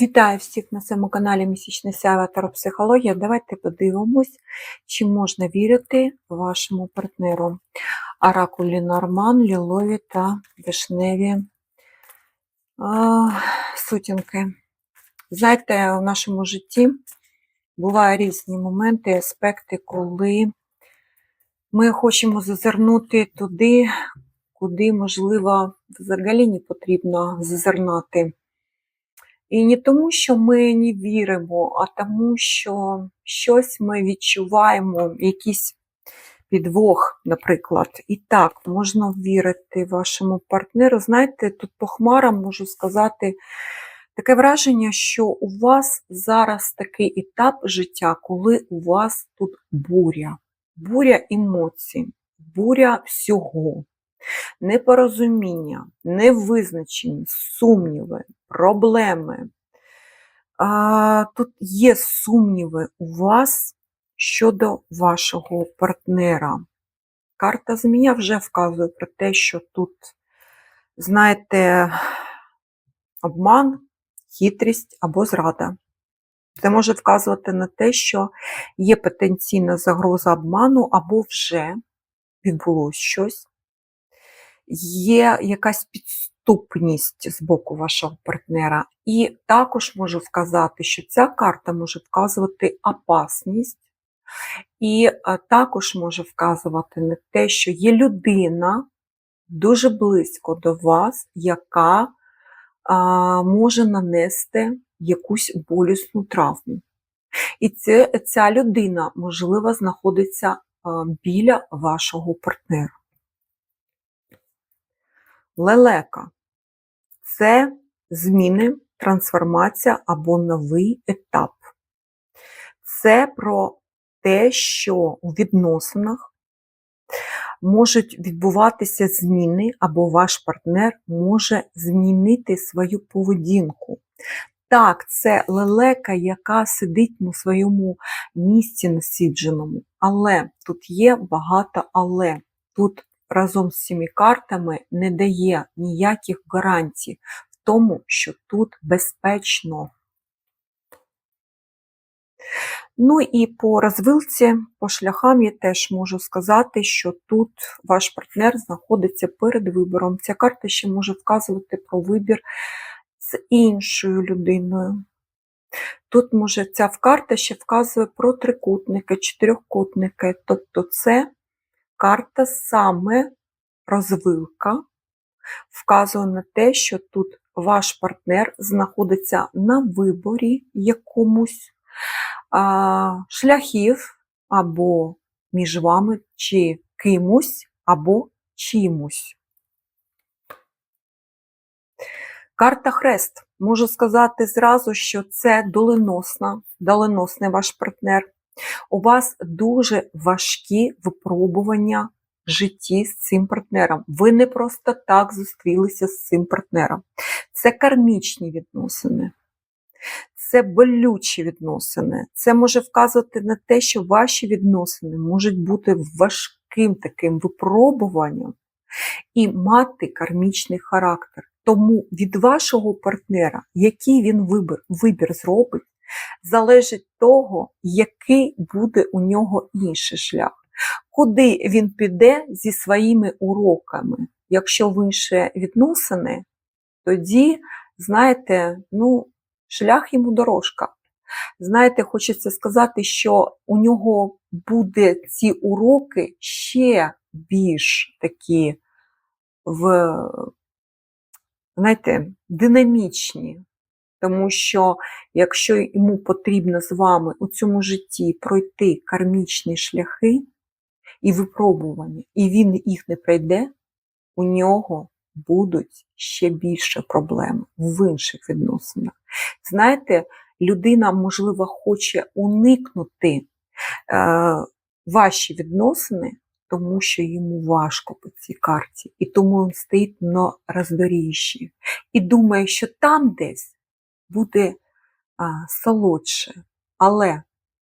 Вітаю всіх на своєму каналі Місячне Сяйва та Психологія. Давайте подивимось, чи можна вірити вашому партнеру. Оракулі Норман, Лілові та Вишневі а, сутінки. Знаєте, в нашому житті бувають різні моменти, аспекти, коли ми хочемо зазирнути туди, куди, можливо, взагалі не потрібно зазирнати. І не тому, що ми не віримо, а тому, що щось ми відчуваємо, якийсь підвох, наприклад. І так, можна вірити вашому партнеру. Знаєте, тут по хмарам можу сказати таке враження, що у вас зараз такий етап життя, коли у вас тут буря, буря емоцій, буря всього. Непорозуміння, невизначеність, сумніви, проблеми. А, Тут є сумніви у вас щодо вашого партнера. Карта змія вже вказує про те, що тут, знаєте, обман, хитрість або зрада. Це може вказувати на те, що є потенційна загроза обману, або вже відбулось щось є якась підступність з боку вашого партнера. І також можу вказати, що ця карта може вказувати опасність, і також може вказувати на те, що є людина дуже близько до вас, яка а, може нанести якусь болісну травму. І це, ця людина, можливо, знаходиться а, біля вашого партнера. Лелека це зміни, трансформація або новий етап. Це про те, що у відносинах можуть відбуватися зміни, або ваш партнер може змінити свою поведінку. Так, це лелека, яка сидить на своєму місці насідженому, але тут є багато але. Тут разом з цими картами не дає ніяких гарантій в тому, що тут безпечно. Ну і по розвилці, по шляхам я теж можу сказати, що тут ваш партнер знаходиться перед вибором. Ця карта ще може вказувати про вибір з іншою людиною. Тут може ця карта ще вказує про трикутники, чотирьохкутники, тобто це карта саме розвилка вказує на те, що тут ваш партнер знаходиться на виборі якомусь а, шляхів або між вами чи кимось, або чимось. Карта Хрест. Можу сказати зразу, що це доленосна, доленосний ваш партнер. У вас дуже важкі випробування в житті з цим партнером. Ви не просто так зустрілися з цим партнером. Це кармічні відносини, це болючі відносини. Це може вказувати на те, що ваші відносини можуть бути важким таким випробуванням і мати кармічний характер. Тому від вашого партнера, який він вибір, вибір зробить, залежить того, який буде у нього інший шлях. Куди він піде зі своїми уроками? Якщо в інші відносини, тоді, знаєте, ну, шлях йому дорожка. Знаєте, хочеться сказати, що у нього буде ці уроки ще більш такі в, знаєте, динамічні. Тому що якщо йому потрібно з вами у цьому житті пройти кармічні шляхи і випробування, і він їх не пройде, у нього будуть ще більше проблем в інших відносинах. Знаєте, людина, можливо, хоче уникнути е, ваші відносини, тому що йому важко по цій карті, і тому він стоїть на роздоріжжі і думає, що там десь буде а, солодше. Але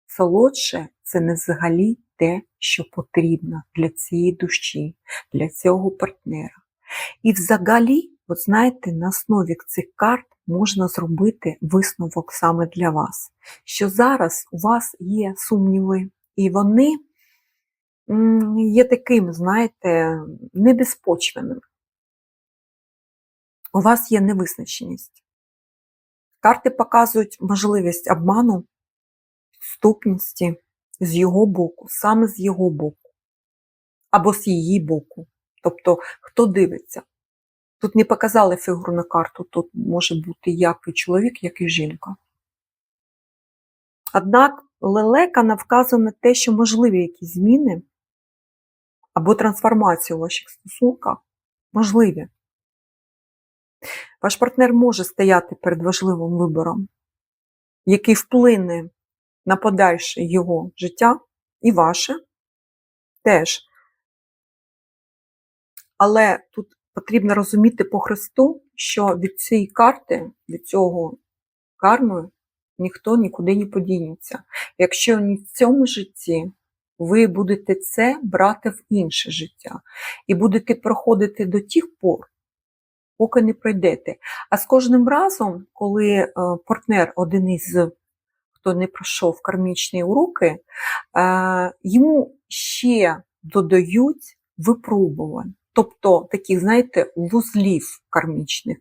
солодше це не взагалі те, що потрібно для цієї душі, для цього партнера. І взагалі, от знаєте, на основі цих карт можна зробити висновок саме для вас, що зараз у вас є сумніви, і вони є таким, знаєте, небезпочвеним. У вас є невизначеність. Карти показують можливість обману, ступності з його боку, саме з його боку, або з її боку. Тобто, хто дивиться. Тут не показали фігурну карту, тут може бути як і чоловік, як і жінка. Однак лелека навказує на те, що можливі якісь зміни або трансформація у ваших стосунках можливі. Ваш партнер може стояти перед важливим вибором, який вплине на подальше його життя і ваше теж. Але тут потрібно розуміти по Христу, що від цієї карти, від цього карми, ніхто нікуди не подінеться. Якщо не в цьому житті, ви будете це брати в інше життя і будете проходити до тих пор, поки не пройдете. А з кожним разом, коли е, партнер один із хто не пройшов кармічні уроки, е, йому ще додають випробувань, тобто таких, знаєте, вузлів кармічних.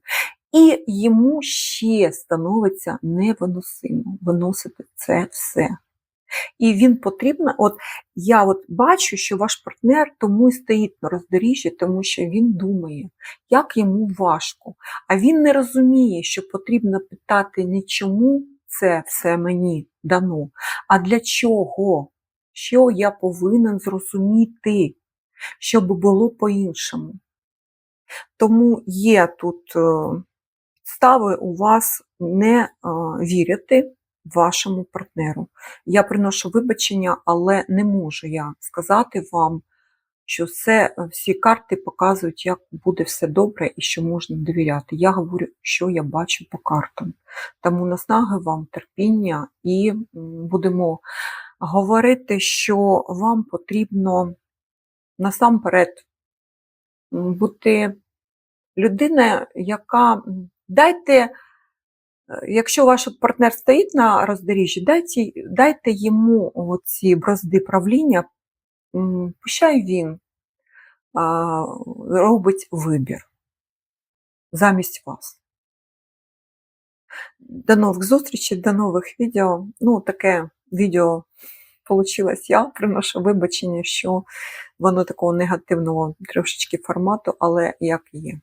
І йому ще становиться невиносимо виносити це все. І він потрібно, от я от бачу, що ваш партнер тому і стоїть на роздоріжжі, тому що він думає, як йому важко. А він не розуміє, що потрібно питати не чому це все мені дано, а для чого? Що я повинен зрозуміти, щоб було по-іншому. Тому є тут е, стави у вас не е, вірити вашому партнеру. Я приношу вибачення, але не можу я сказати вам, що все, всі карти показують, як буде все добре і що можна довіряти. Я говорю, що я бачу по картам. Тому наснаги вам терпіння і будемо говорити, що вам потрібно насамперед бути людина, яка дайте. Якщо ваш партнер стоїть на роздоріжжі, дайте, дайте йому ці бразди правління, пущай він робить вибір замість вас. До нових зустрічей, до нових відео. Ну, таке відео вийшло я, приношу вибачення, що воно такого негативного трошечки формату, але як є.